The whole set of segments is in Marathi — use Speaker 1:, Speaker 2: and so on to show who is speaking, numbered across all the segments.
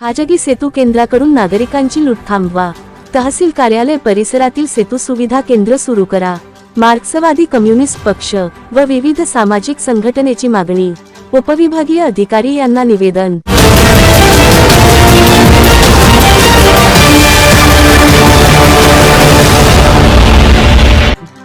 Speaker 1: खाजगी सेतू केंद्राकडून नागरिकांची लूट थांबवा. तहसील कार्यालय परिसरातील सेतू सुविधा केंद्र सुरू करा. मार्क्सवादी कम्युनिस्ट पक्ष व विविध सामाजिक संघटनेची मागणी. उपविभागीय अधिकारी यांना निवेदन.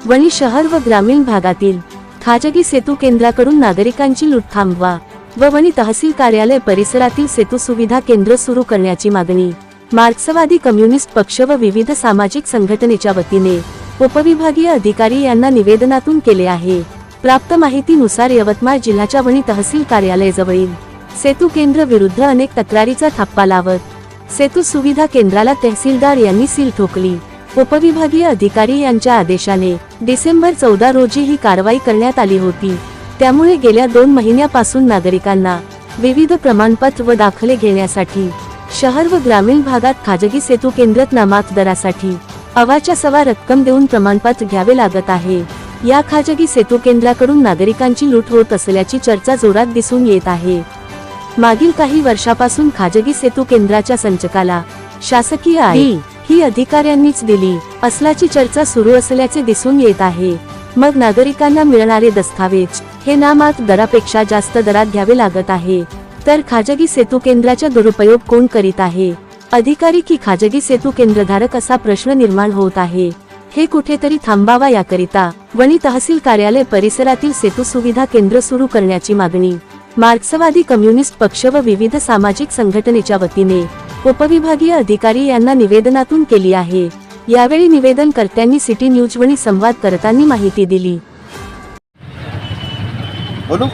Speaker 1: वणी शहर व ग्रामीण भागातील खाजगी सेतू केंद्राकडून नागरिकांची लूट थांबवा. व वणी तहसील कार्यालय परिसरातील सेतू सुविधा केंद्र सुरू करण्याची मागणी. मार्क्सवादी कम्युनिस्ट पक्ष व विविध सामाजिक संघटनेच्या वतीने उपविभागीय अधिकारी यांना निवेदनातून केले आहे. प्राप्त माहितीनुसार यवतमाळ जिल्ह्याच्या वणी तहसील कार्यालय जवळील सेतू केंद्र विरुद्ध अनेक तक्रारीचा ठप्पा लावत सेतू सुविधा केंद्राला तहसीलदार यांनी सील ठोकली. उपविभागीय अधिकारी यांच्या आदेशाने डिसेंबर चौदा रोजी ही कारवाई करण्यात आली होती. त्यामुळे गेल्या दोन महिन्यापासून नागरिकांना विविध प्रमाणपत्र व दाखले घेण्यासाठी शहर व ग्रामीण भागात खाजगी सेतू केंद्रात नामाक दरासाठी अवाच्या सवा रक्कम देऊन प्रमाणपत्र घ्यावे लागत आहे. या खाजगी सेतू केंद्राकडून नागरिकांची लूट होत असल्याची चर्चा जोरात दिसून येत आहे. मागील काही वर्षापासून खाजगी सेतू केंद्राच्या संचकाला शासकीय आहे ही अधिकाऱ्यांनीच दिली असल्याची चर्चा सुरू असल्याचे दिसून येत आहे. मग नागरिकांना मिळणारे दस्तावेज हे नामात दरापेक्षा जास्त दरात घ्यावे लागत आहे. तर खाजगी सेतू केंद्राचा दुरुपयोग कोण करीत आहे? अधिकारी की खाजगी सेतू केंद्रधारक असा प्रश्न निर्माण होत आहे. हे कुठेतरी थांबावा याकरिता वणी तहसील कार्यालय परिसरातील सेतू सुविधा केंद्र सुरू करण्याची मागणी. मार्क्सवादी कम्युनिस्ट पक्ष व विविध सामाजिक संघटनेच्या वतीने उपविभागीय अधिकारी यांना निवेदनातून केली आहे. यावेळी निवेदनकर्त्यांनी सिटी न्यूज वणी संवाद करताना माहिती दिली.
Speaker 2: बोलू?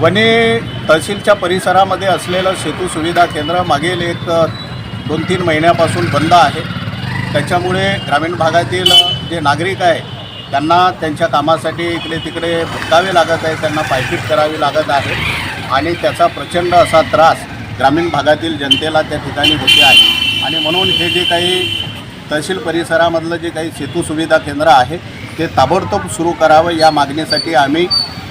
Speaker 2: वने तहसीलच्या परिसरामध्ये असलेलं सेतू सुविधा केंद्र मागील एक दोन तीन महिन्यापासून बंद आहे. त्याच्यामुळे ग्रामीण भागातील जे नागरिक आहे त्यांना त्यांच्या कामासाठी इकडे तिकडे भटकावे लागत आहे त्यांना पायपीट करावी लागत आहे. आणि त्याचा प्रचंड असा त्रास ग्रामीण भागातील जनतेला त्या ठिकाणी होते आहे. आणि म्हणून हे जे काही तहसील परिसरामधलं जे काही सेतू सुविधा केंद्र आहे ते ताबडतोब सुरू करावं या मागणीसाठी आम्ही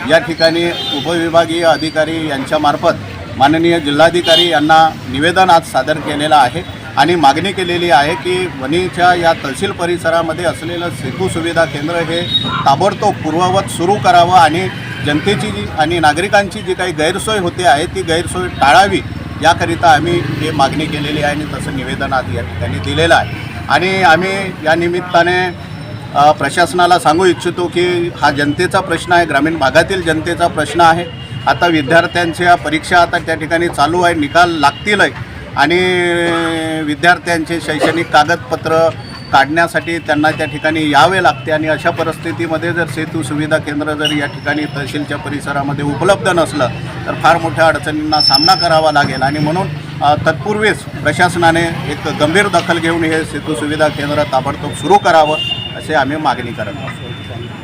Speaker 2: या ठिकाणी उपविभागीय अधिकारी यांच्यामार्फत माननीय जिल्हाधिकारी यांना निवेदन आज सादर केलेलं आहे आणि मागणी केलेली आहे की वणीच्या या तहसील परिसरामध्ये असलेलं सेतू सुविधा केंद्र हे ताबडतोब पूर्ववत सुरू करावं आणि जनतेची जी आणि नागरिकांची जी काही गैरसोय होते आहे ती गैरसोय टाळावी याकरिता आम्ही हे मागणी केलेली आहे आणि तसं निवेदन आज या ठिकाणी दिलेलं आहे. आणि आम्ही या निमित्ताने प्रशासनाला सांगू इच्छितो की हा जनतेचा प्रश्न आहे ग्रामीण भागातील जनतेचा प्रश्न आहे. आता विद्यार्थ्यांच्या परीक्षा आता त्या ठिकाणी चालू आहे निकाल लागतील आहे. आणि विद्यार्थ्यांचे शैक्षणिक कागदपत्र काढण्यासाठी त्यांना त्या ठिकाणी यावे लागते. आणि अशा परिस्थितीमध्ये जर सेतू सुविधा केंद्र जर या ठिकाणी तहसीलच्या परिसरामध्ये उपलब्ध नसलं तर फार मोठ्या अडचणींना सामना करावा लागेल. आणि म्हणून तत्पूर्वीच प्रशासनाने एक गंभीर दखल घेऊन हे सेतू सुविधा केंद्र ताबडतोब सुरू करावं असे आम्ही मागणी करत आहोत.